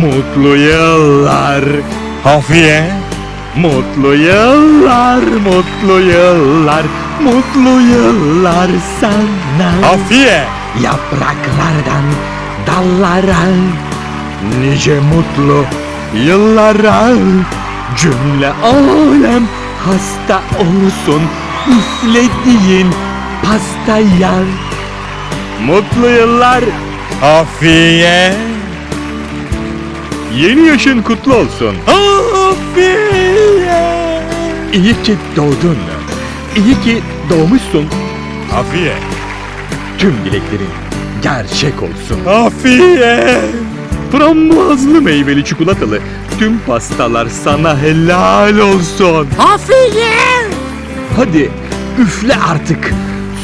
Mutlu yıllar. Hafiye. Mutlu yıllar, mutlu yıllar, mutlu yıllar sana. Hafiye. Yapraklardan dallara Nice mutlu yıllara Cümle alem hasta olsun Üflediğin pastaya Mutlu yıllar Hafiye. Yeni yaşın kutlu olsun Hafiye. İyi ki doğdun İyi ki doğmuşsun Hafiye. Tüm dileklerin gerçek olsun Hafiye. Frambuazlı meyveli çikolatalı tüm pastalar sana helal olsun. Hafiye. Hadi üfle artık.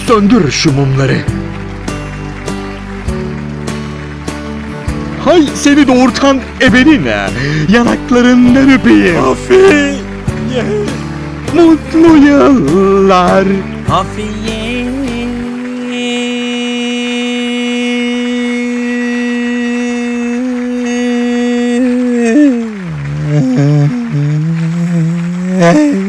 Söndür şu mumları. Hay seni doğurtan ebenine. Yanaklarından öpeyim. Hafiye. Mutlu yıllar. Hafiye.